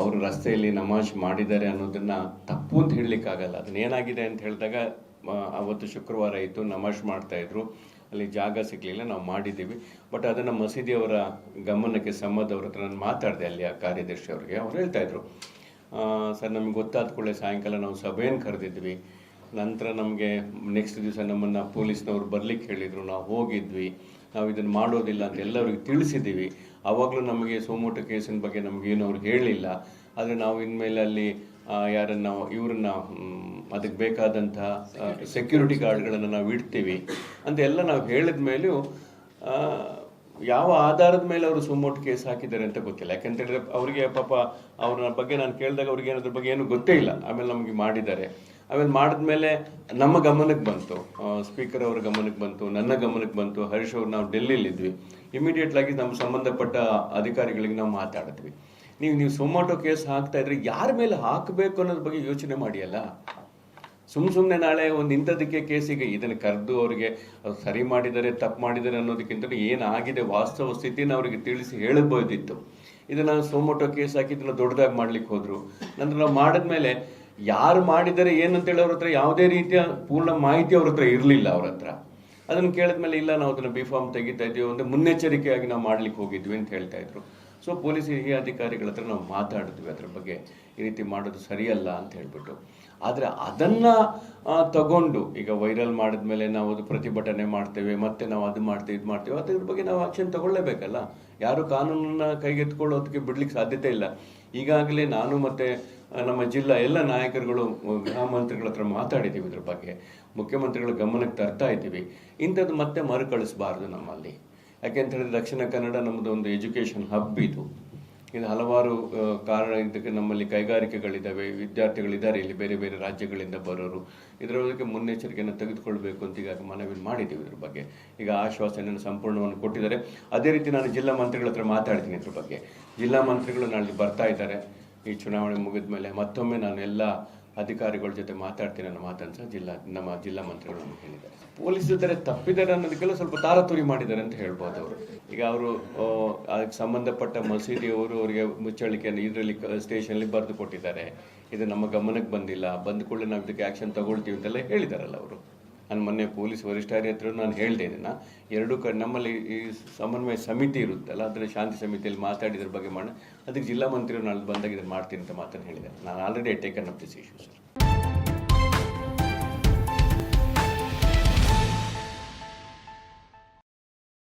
ಅವರು ರಸ್ತೆಯಲ್ಲಿ ನಮಾಜ್ ಮಾಡಿದ್ದಾರೆ ಅನ್ನೋದನ್ನ ತಪ್ಪು ಅಂತ ಹೇಳಲಿಕ್ಕಾಗಲ್ಲ. ಅದನ್ನ ಏನಾಗಿದೆ ಅಂತ ಹೇಳಿದಾಗ ಅವತ್ತು ಶುಕ್ರವಾರ ಇತ್ತು, ನಮಾಜ್ ಮಾಡ್ತಾ ಇದ್ರು. ಅಲ್ಲಿ ಜಾಗ ಸಿಗಲಿಲ್ಲ, ನಾವು ಮಾಡಿದ್ದೀವಿ. ಬಟ್ ಅದನ್ನು ಮಸೀದಿಯವರ ಗಮನಕ್ಕೆ ಸಂಬಂಧವ್ರ ಹತ್ರ ನಾನು ಮಾತಾಡಿದೆ ಅಲ್ಲಿ ಆ ಕಾರ್ಯದರ್ಶಿ ಅವರಿಗೆ. ಅವ್ರು ಹೇಳ್ತಾ ಇದ್ರು ಸರ್, ನಮಗೆ ಗೊತ್ತಾದ ಕೂಡಲೇ ಸಾಯಂಕಾಲ ನಾವು ಸಭೆಯನ್ನು ಕರೆದಿದ್ವಿ. ನಂತರ ನಮಗೆ ನೆಕ್ಸ್ಟ್ ದಿವಸ ನಮ್ಮನ್ನು ಪೊಲೀಸ್ನವ್ರು ಬರ್ಲಿಕ್ಕೆ ಹೇಳಿದರು. ನಾವು ಹೋಗಿದ್ವಿ. ನಾವು ಇದನ್ನು ಮಾಡೋದಿಲ್ಲ ಅಂತ ಎಲ್ಲರಿಗೂ ತಿಳಿಸಿದ್ದೀವಿ. ಆವಾಗಲೂ ನಮಗೆ ಸೋಮೋಟ ಕೇಸಿನ ಬಗ್ಗೆ ನಮಗೇನು ಅವ್ರು ಹೇಳಲಿಲ್ಲ ಆದರೆ ನಾವು ಇನ್ಮೇಲೆ ಅಲ್ಲಿ ಯಾರನ್ನ ಇವ್ರನ್ನ ಅದಕ್ಕೆ ಬೇಕಾದಂತಹ ಸೆಕ್ಯೂರಿಟಿ ಗಾರ್ಡ್ಗಳನ್ನು ನಾವು ಇಡ್ತೀವಿ. ಅಂತ ಎಲ್ಲ ನಾವು ಹೇಳಿದ ಮೇಲೂ ಯಾವ ಆಧಾರದ ಮೇಲೆ ಅವರು ಸುಮೋಟ್ ಕೇಸ್ ಹಾಕಿದ್ದಾರೆ ಅಂತ ಗೊತ್ತಿಲ್ಲ. ಯಾಕಂತ ಹೇಳಿದ್ರೆ ಅವರಿಗೆ ಪಾಪ ಅವ್ರ ಬಗ್ಗೆ ನಾನು ಕೇಳಿದಾಗ ಅವ್ರಿಗೆ ಏನಾದ್ರ ಬಗ್ಗೆ ಏನು ಗೊತ್ತೇ ಇಲ್ಲ. ಆಮೇಲೆ ನಮಗೆ ಮಾಡಿದ್ದಾರೆ. ಆಮೇಲೆ ಮಾಡಿದ್ಮೇಲೆ ನಮ್ಮ ಗಮನಕ್ಕೆ ಬಂತು. ಸ್ಪೀಕರ್ ಅವರ ಗಮನಕ್ಕೆ ಬಂತು, ನನ್ನ ಗಮನಕ್ಕೆ ಬಂತು, ಹರೀಶ್ ಅವ್ರು ನಾವು ಡೆಲ್ಲಿಲಿದ್ವಿ ಇಮಿಡಿಯೇಟ್ ಆಗಿ ನಮ್ಮ ಸಂಬಂಧಪಟ್ಟ ಅಧಿಕಾರಿಗಳಿಗೆ ನಾವು ಮಾತಾಡಿದ್ವಿ. ನೀವು ನೀವು ಸೊಮಾಟೊ ಕೇಸ್ ಹಾಕ್ತಾ ಇದ್ರೆ ಯಾರ ಮೇಲೆ ಹಾಕಬೇಕು ಅನ್ನೋದ್ರ ಬಗ್ಗೆ ಯೋಚನೆ ಮಾಡಿಯಲ್ಲ? ಸುಮ್ ಸುಮ್ಮನೆ ನಾಳೆ ಒಂದು ಇಂಥದಕ್ಕೆ ಕೇಸಿಗೆ ಇದನ್ನು ಕರೆದು ಅವರಿಗೆ ಅವ್ರು ಸರಿ ಮಾಡಿದ್ದಾರೆ ತಪ್ಪು ಮಾಡಿದ್ದಾರೆ ಅನ್ನೋದಕ್ಕಿಂತ ಏನಾಗಿದೆ, ವಾಸ್ತವ ಸ್ಥಿತಿನ ಅವರಿಗೆ ತಿಳಿಸಿ ಹೇಳಬಹುದಿತ್ತು. ಇದನ್ನು ಸೋಮೋಟೋ ಕೇಸ್ ಹಾಕಿ ಇದನ್ನು ದೊಡ್ಡದಾಗಿ ಮಾಡ್ಲಿಕ್ಕೆ ಹೋದರು. ನಂತರ ನಾವು ಮಾಡಿದ್ಮೇಲೆ ಯಾರು ಮಾಡಿದ್ದಾರೆ ಏನಂತೇಳಿ ಅವ್ರ ಹತ್ರ ಯಾವುದೇ ರೀತಿಯ ಪೂರ್ಣ ಮಾಹಿತಿ ಅವ್ರ ಹತ್ರ ಇರಲಿಲ್ಲ ಅವ್ರ ಹತ್ರ. ಅದನ್ನು ಕೇಳಿದ್ಮೇಲೆ ಇಲ್ಲ, ನಾವು ಅದನ್ನು ಬಿ ಫಾರ್ಮ್ ತೆಗಿತಾ ಇದ್ದೀವಿ, ಒಂದು ಮುನ್ನೆಚ್ಚರಿಕೆಯಾಗಿ ನಾವು ಮಾಡ್ಲಿಕ್ಕೆ ಹೋಗಿದ್ವಿ ಅಂತ ಹೇಳ್ತಾ ಇದ್ರು. ಸೊ ಪೊಲೀಸ್ ಹಿರಿಯ ಅಧಿಕಾರಿಗಳ ಹತ್ರ ನಾವು ಮಾತಾಡಿದ್ವಿ. ಅದ್ರ ಬಗ್ಗೆ ಈ ರೀತಿ ಮಾಡೋದು ಸರಿಯಲ್ಲ ಅಂತ ಹೇಳ್ಬಿಟ್ಟು. ಆದರೆ ಅದನ್ನು ತಗೊಂಡು ಈಗ ವೈರಲ್ ಮಾಡಿದ್ಮೇಲೆ ನಾವು ಅದು ಪ್ರತಿಭಟನೆ ಮಾಡ್ತೇವೆ, ಮತ್ತೆ ನಾವು ಅದು ಮಾಡ್ತೇವೆ, ಇದು ಮಾಡ್ತೇವೆ, ಅದ್ರ ಬಗ್ಗೆ ನಾವು ಆ್ಯಕ್ಷನ್ ತಗೊಳ್ಳೇಬೇಕಲ್ಲ? ಯಾರು ಕಾನೂನನ್ನ ಕೈಗೆತ್ಕೊಳ್ಳೋದಕ್ಕೆ ಬಿಡ್ಲಿಕ್ಕೆ ಸಾಧ್ಯತೆ ಇಲ್ಲ. ಈಗಾಗಲೇ ನಾನು ಮತ್ತು ನಮ್ಮ ಜಿಲ್ಲಾ ಎಲ್ಲ ನಾಯಕರುಗಳು ಗೃಹ ಮಂತ್ರಿಗಳ ಹತ್ರ ಮಾತಾಡಿದ್ದೀವಿ ಇದ್ರ ಬಗ್ಗೆ. ಮುಖ್ಯಮಂತ್ರಿಗಳ ಗಮನಕ್ಕೆ ತರ್ತಾ ಇದ್ದೀವಿ. ಇಂಥದ್ದು ಮತ್ತೆ ಮರುಕಳಿಸಬಾರ್ದು ನಮ್ಮಲ್ಲಿ. ಯಾಕೆಂತ ಹೇಳಿದ್ರೆ ದಕ್ಷಿಣ ಕನ್ನಡ ನಮ್ಮದು ಒಂದು ಎಜುಕೇಷನ್ ಹಬ್ ಇದು. ಇದು ಹಲವಾರು ಕಾರಣ ಇದಕ್ಕೆ ನಮ್ಮಲ್ಲಿ ಕೈಗಾರಿಕೆಗಳಿದ್ದಾವೆ ವಿದ್ಯಾರ್ಥಿಗಳಿದ್ದಾರೆ, ಇಲ್ಲಿ ಬೇರೆ ಬೇರೆ ರಾಜ್ಯಗಳಿಂದ ಬರೋರು. ಇದರ ಬಗ್ಗೆ ಮುನ್ನೆಚ್ಚರಿಕೆಯನ್ನು ತೆಗೆದುಕೊಳ್ಬೇಕು ಅಂತ ಈಗ ಮನವಿ ಮಾಡಿದ್ದೀವಿ ಇದ್ರ ಬಗ್ಗೆ. ಈಗ ಆಶ್ವಾಸನೆಯನ್ನು ಸಂಪೂರ್ಣವನ್ನು ಕೊಟ್ಟಿದ್ದಾರೆ. ಅದೇ ರೀತಿ ನಾನು ಜಿಲ್ಲಾ ಮಂತ್ರಿಗಳ ಹತ್ರ ಮಾತಾಡ್ತೀನಿ ಇದ್ರ ಬಗ್ಗೆ. ಜಿಲ್ಲಾ ಮಂತ್ರಿಗಳು ನಾಳೆ ಬರ್ತಾ ಇದ್ದಾರೆ. ಈ ಚುನಾವಣೆ ಮುಗಿದ ಮೇಲೆ ಮತ್ತೊಮ್ಮೆ ನಾನು ಎಲ್ಲ ಅಧಿಕಾರಿಗಳ ಜೊತೆ ಮಾತಾಡ್ತೀನಿ ಅನ್ನೋ ಮಾತನ್ನು ಸಹ ಜಿಲ್ಲಾ, ನಮ್ಮ ಜಿಲ್ಲಾ ಮಂತ್ರಿಗಳು ಹೇಳಿದ್ದಾರೆ. ಪೊಲೀಸ್ ಜೊತೆ ತಪ್ಪಿದ್ದಾರೆ ಅನ್ನೋದಕ್ಕೆಲ್ಲ ಸ್ವಲ್ಪ ತಾರತುರಿ ಮಾಡಿದ್ದಾರೆ ಅಂತ ಹೇಳ್ಬೋದು ಅವರು. ಈಗ ಅವರು ಅದಕ್ಕೆ ಸಂಬಂಧಪಟ್ಟ ಮಸೀದಿಯವರು ಅವರಿಗೆ ಮುಚ್ಚಳಿಕೆಯನ್ನು ಇದರಲ್ಲಿ ಸ್ಟೇಷನಲ್ಲಿ ಬರೆದು ಕೊಟ್ಟಿದ್ದಾರೆ. ಇದು ನಮ್ಮ ಗಮನಕ್ಕೆ ಬಂದಿಲ್ಲ. ಬಂದ ಕೂಡಲೇ ನಾವು ಇದಕ್ಕೆ ಆ್ಯಕ್ಷನ್ ತಗೊಳ್ತೀವಿ ಅಂತೆಲ್ಲ ಹೇಳಿದಾರಲ್ಲ ಅವರು. ನಾನು ಮೊನ್ನೆ ಪೊಲೀಸ್ ವರಿಷ್ಠಾರಿ ಹತ್ರ ನಾನು ಹೇಳಿದೆ ಇದನ್ನು. ಎರಡು ಕ, ನಮ್ಮಲ್ಲಿ ಈ ಸಮನ್ವಯ ಸಮಿತಿ ಇರುತ್ತಲ್ಲ ಅದರ ಶಾಂತಿ ಸಮಿತಿಯಲ್ಲಿ ಮಾತಾಡಿದ್ರ ಬಗ್ಗೆ ಮಾಡಿ, ಅದಕ್ಕೆ ಜಿಲ್ಲಾ ಮಂತ್ರಿಯವರು ನಾಳೆ ಬಂದಾಗ ಇದನ್ನು ಮಾಡ್ತೀನಿ ಅಂತ ಮಾತನ್ನು ಹೇಳಿದೆ ನಾನು already taken up this issue sir